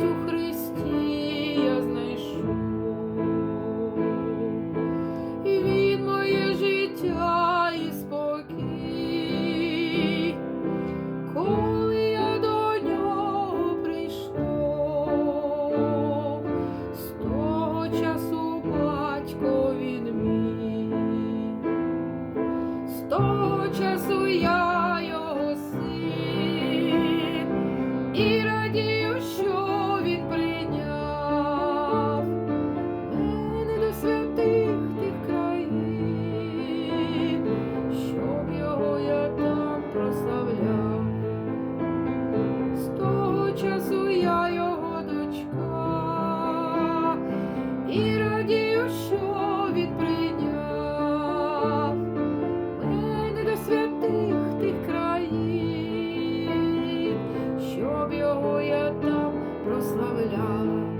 Duchu. прославляв, з того часу я його дочка і радію, що він прийняв мене до святих тих країн, щоб його я там прославляв.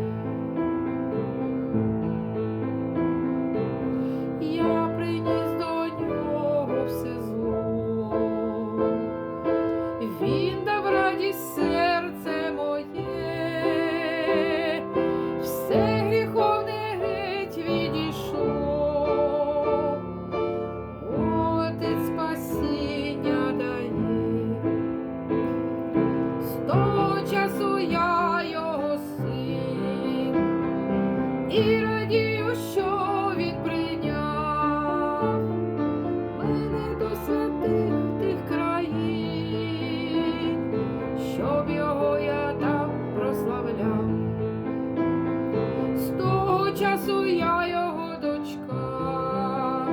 Часу я його дочка,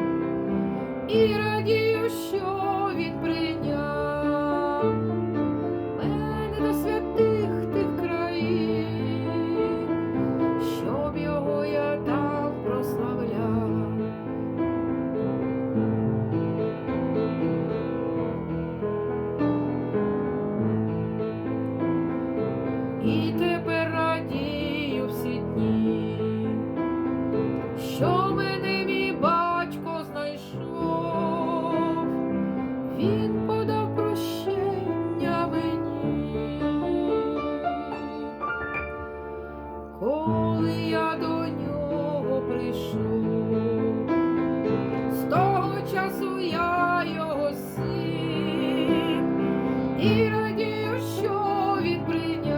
і радію, що він прийняв мене до святих тих країн, щоб його я там прославляла. І тепер що мене мій батько знайшов, він подав прощення мені, коли я до нього прийшов, з того часу я його син і радію, що він прийняв.